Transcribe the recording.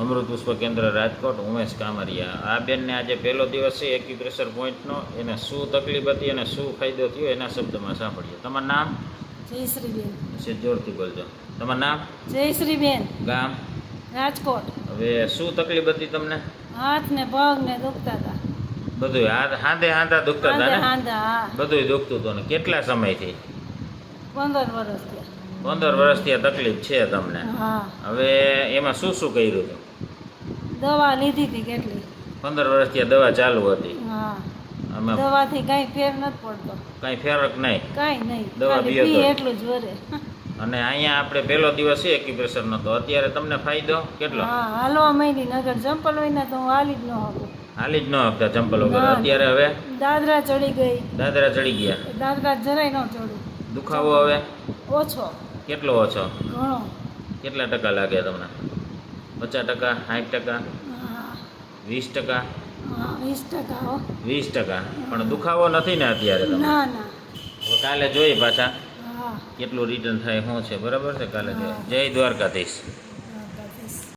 અમૃત પુષ્પ કેન્દ્ર રાજકોટ ઉમેશ કામરિયા. આ બેનને આજે પહેલો દિવસ છે એક્યુપ્રેશર પોઈન્ટનો. એને શું તકલીફ હતી અને શું ફાયદો થયો એના શબ્દમાં સાંભળીએ. તમારું નામ? જયશ્રીબેન છે જોરથી બોલજો. તમારું નામ? જયશ્રીબેન ગામ? રાજકોટ. હવે શું તકલીફ હતી તમને? હાથ ને પગ ને દુખતા હતા. બધું હાથ હાથે હાંધા દુખતા હતા હાંધે ને બધું દુખતું હતું ને કેટલા સમયથી? પંદર વર્ષ થયા. પંદર વર્ષથી આ તકલીફ છે તમને? હા. હવે એમાં શું શું કર્યું હતું? દવા લીધી હતી કેટલી? પંદર વર્ષથી આ દવા ચાલુ હતી. હા. દવાથી કાંઈ ફેર નથી પડતો. કાંઈ ફેરક નહીં. કાંઈ નહીં. દવા પીએ એટલું જ વરે. અને અહીંયા આપણે પહેલો દિવસ છે એક્યુપ્રેશરનો તો અત્યારે તમને ફાયદો કેટલો? હા હાલવા માંડી નગર ચંપલ વિના તો હું હાલી જ ન શકું. હાલી જ ન હકતા ચંપલ વગર. અત્યારે હવે? દાદરા ચડી ગઈ. દાદરા ચડી ગયા. દાદરા જરાય ન ચડું. દુખાવો હવે? ઓછો. કેટલો ઓછો? ઘણો. કેટલા ટકા લાગે તમને? પચાસ ટકા સાઠ ટકા? વીસ ટકા? વીસ ટકા વીસ ટકા. પણ દુખાવો નથી ને અત્યારે ના ના. હવે કાલે જોઈએ પાછા. કેટલું રિટર્ન થાય શું છે? બરાબર છે? કાલે જોઈએ. જય દ્વારકાધીશ.